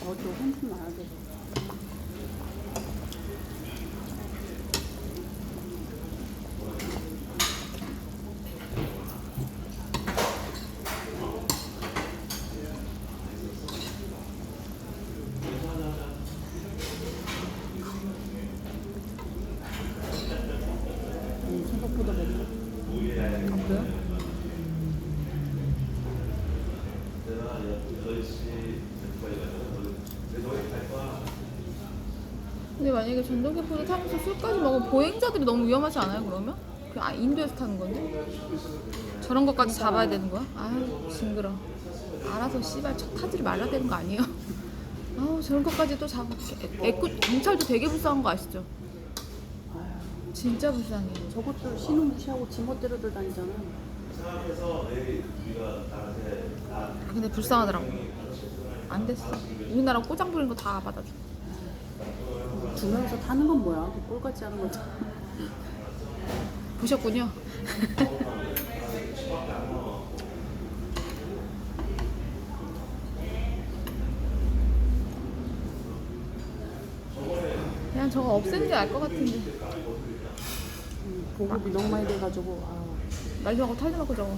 어, 저 훨씬 나야 돼. 음, 생각보다 맵네. 아 그래요? 근데 만약에 전동기포를 타면서 술까지 먹으면 보행자들이 너무 위험하지 않아요 그러면? 그 아, 인도에서 타는 건데? 저런 것까지 잡아야 되는 거야? 아유 징그러 알아서 씨발 차 타지를 말아야 되는 거 아니에요? 아우 저런 것까지 또 잡아 애꾸 경찰도 되게 불쌍한 거 아시죠? 진짜 불쌍해 저것도 신호 무시하고 지멋대로들 다니잖아. 아, 근데 불쌍하더라고 안 됐어 우리나라 꼬장 부리는 거 다 받아줘 주면서 타는 건 뭐야? 그꼴 같지 않은 거잖아. 보셨군요 그냥 저거 없애는 게알것 같은데 음, 보급이 너무 많이 돼가지고 아, 말도 하고 탈도 맞고 저거